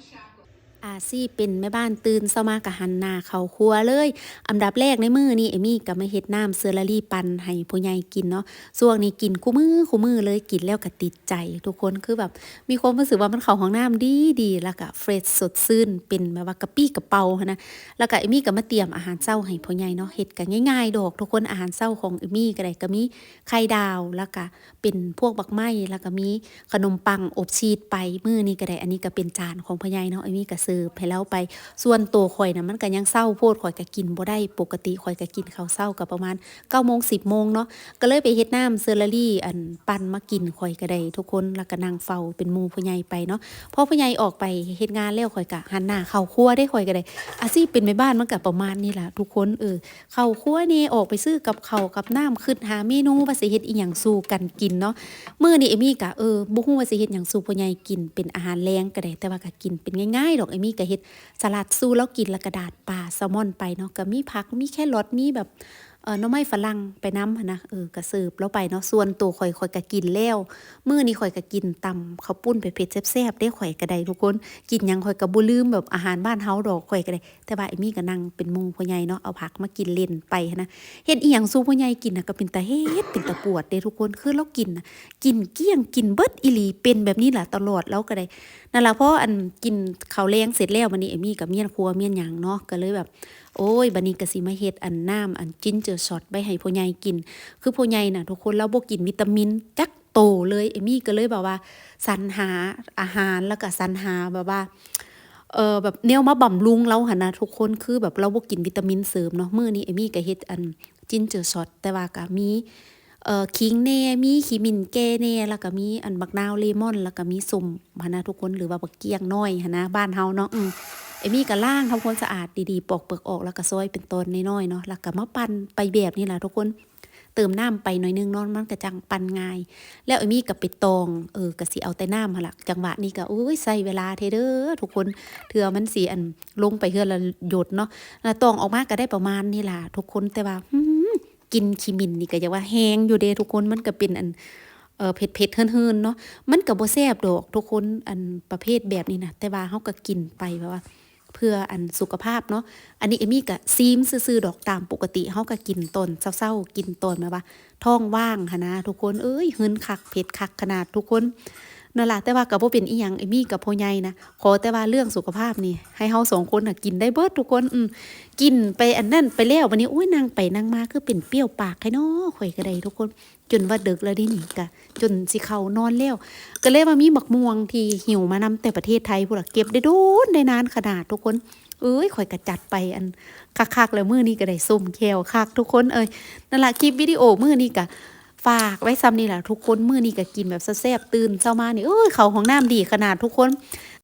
Sharon. อาซี่เป็นแม่บ้านตื่นเช้ามากะหันหน้าเขาครัวเลย อันดับแรกในมื้อนี้เอมี่ก็มาเฮ็ดน้ำเซอร์รี่ปันให้ผู้ใหญ่กินเนาะช่วงนี้กินคู่มือคู่มือเลยกินแล้วก็ติดใจ ทุกคนคือแบบมีความรู้สึกว่ามันเข้าห้องน้ำดีดีแล้วก็เฟรชสดชื่นเป็นแบบว่ากระปี้กระเป๋าห์นะแล้วก็เอมี่ก็มาเตรียมอาหารเช้าให้ผู้ใหญ่เนาะเฮ็ดก็ง่ายๆดอก ทุกคนอาหารเช้าของเอมี่ก็ได้ก็มีไข่ดาวแล้วก็เป็นพวกบักไม้แล้วก็มีขนมปังอบชีสไปมื้อนี้ก็ได้อันนี้ก็เป็นจานของผู้ใหญ่เนาะเอมี่ก็เสิร์ฟให้แล้วไป ส่วนตัวข่อยนะมันก็ยังเศร้าโพดข่อยก็กินบ่ได้ปกติข่อยก็กินข้าวเศร้าก็ประมาณ9โมง10โมงเนาะก็เลยไปเฮ็ดน้ำเซอร์รี่อันปั่นมากินข่อยก็ได้ทุกคนแล้วก็นั่งเฝ้าเป็นมูผู้ใหญ่ไปเนาะพอผู้ใหญ่ออกไปเฮ็ดงานแล้วข่อยก็หันหน้าเข้าครัวได้ข่อยก็ได้อาชีพเป็นแม่บ้านมันก็ประมาณนี้แหละทุกคนเออเข้าครัวนี่ออกไปซื้อกับข้าวกับน้ำขึ้นหาเมนูว่าสิเฮ็ดอีหยังสู่กันกินเนาะมื้อนี้เอมี่ก็เออบ่ฮู้ว่าสิเฮ็ดหยังสู่ผู้ใหญ่กินเป็นอาหารแรงก็ได้แต่ว่าก็กินเป็นง่ายๆดอกเอมี่ก็เฮ็ดสลัดสู้แล้วกินละกระดาษปลาแซลมอนไปเนาะก็มีผักมีแค่รสมีแบบ เออน้ำไม้ฝรั่งไปน้ำนะเออกระสืบแล้วไปเนาะส่วนตัวข่อยข่อยก็กินแล้วมื้อนี้ข่อยก็กินตำข้าวปุ้นเผ็ดแซ่บๆได้ข่อยก็ได้ทุกคน กินยังข่อยก็บ่ลืมแบบอาหารบ้านเฮาดอกข่อยก็ได้แต่ว่าไอ้มี่ก็นั่งเป็นมู่พ่อใหญ่เนาะเอาผักมากินเล่นไปนะเฮ็ดอีหยังสู้พ่อใหญ่กินน่ะก็เป็นตาเฮ็ดเป็นตาปวดเด้ทุกคนคือเรากินน่ะกินเกี้ยงกินเบิดอีหลีเป็นแบบนี้ล่ะตลอดแล้วก็ได้นั่นแหละเพราะอันกินข้าวแรงเสร็จแล้ววันนี้เอมี่กับเมียนครัวเมียนหยังเนาะก็เลยแบบ โอ้ยบันนี้ก็สิมาเฮ็ดอันน้ำอันจินจอช็อตไปให้พ่อใหญ่กิน คือพ่อใหญ่น่ะทุกคนเราบ่กินวิตามินจักโตเลยเอมี่ก็เลยแบบว่าสรรหาอาหารแล้วก็สรรหาแบบว่าเออแบบแนวมาบำรุงเราหั่นะทุกคนคือแบบเราบ่กินวิตามินเสริมเนาะมื้อนี้เอมี่ก็เฮ็ดอันจินเจอช็อตแต่ว่าก็มีเอ่อขิงแน่มีขีมินแก่แน่แล้วก็มีอันบักนาวเลมอน แล้วก็มีส้มหันะทุกคนหรือว่าบักเกียงน้อยหันะบ้านเฮาเนาะอื เอมี่ก็ล้างทำความสะอาดดีๆ ปอกเปลือกออกแล้วก็ซอยเป็นตอนน้อยๆเนาะแล้วก็มาปั่นไปแบบนี้แหละทุกคนเติมน้ำไปหน่อยนึงเนาะมันก็จังปั่นง่าย แล้วเอมี่ก็ไปตองเออก็สิเอาแต่น้ำหั่นล่ะจังหวะนี้ก็อุ้ยใส่เวลาเทเด้อทุกคนเถื่อมันสิอันลงไปเทื่อละหยดเนาะแล้วตองออกมาก็ได้ประมาณนี้ล่ะทุกคนแต่ว่ากินขีมินนี่ก็อย่าว่าแห้งอยู่เด้ทุกคนมันก็เป็นอันเออเผ็ดเผ็ดเฮินๆเนาะมันก็บ่แซ่บดอกทุกคนอันประเภทแบบนี้นะแต่ว่าเฮาก็กินไปแบบว่า เพื่ออันสุขภาพเนาะอันนี้เอมี่กะซีมซื่อดอกตามปกติเฮาก็กินตนเช้าๆกินตนมาว่าท้องว่างค่ะนะทุกคนเอ้ยหืนคักเผ็ดคักขนาดทุกคน นั่นล่ะแต่ว่าก็บ่เป็นอีหยังเอมี่กับพ่อใหญ่นะขอแต่ว่าเรื่องสุขภาพนี่ ให้เฮาสองคนน่ะกินได้เบิดทุกคนอืมกินไปอันนั้นไปแล้ววันนี้อุ้ยนางไปนางมาคือเป็นเปรี้ยวปากให้น้อข่อยก็ได้ทุกคน จนว่าดึกแล้วดินี่กะจนสิเขานอนแล้วก็เลยว่ามีบักม่วงที่หิวมานำแต่ประเทศไทยพวกเราเก็บได้โดนได้นานขนาดทุกคนเอ้ยข่อยก็จัดไปอันคักๆแล้วมื้อนี้ก็ได้ส้มแควคักทุกคนเอ้ยนั่นล่ะคลิปวิดีโอมื้อนี้ก็ ฝากไว้ซ้ำนี่แหละทุกคนมื้อนี้ก็กินแบบแซ่บๆตื่นเช้ามานี่เอ้ยเขาของน้ำดีขนาดทุกคน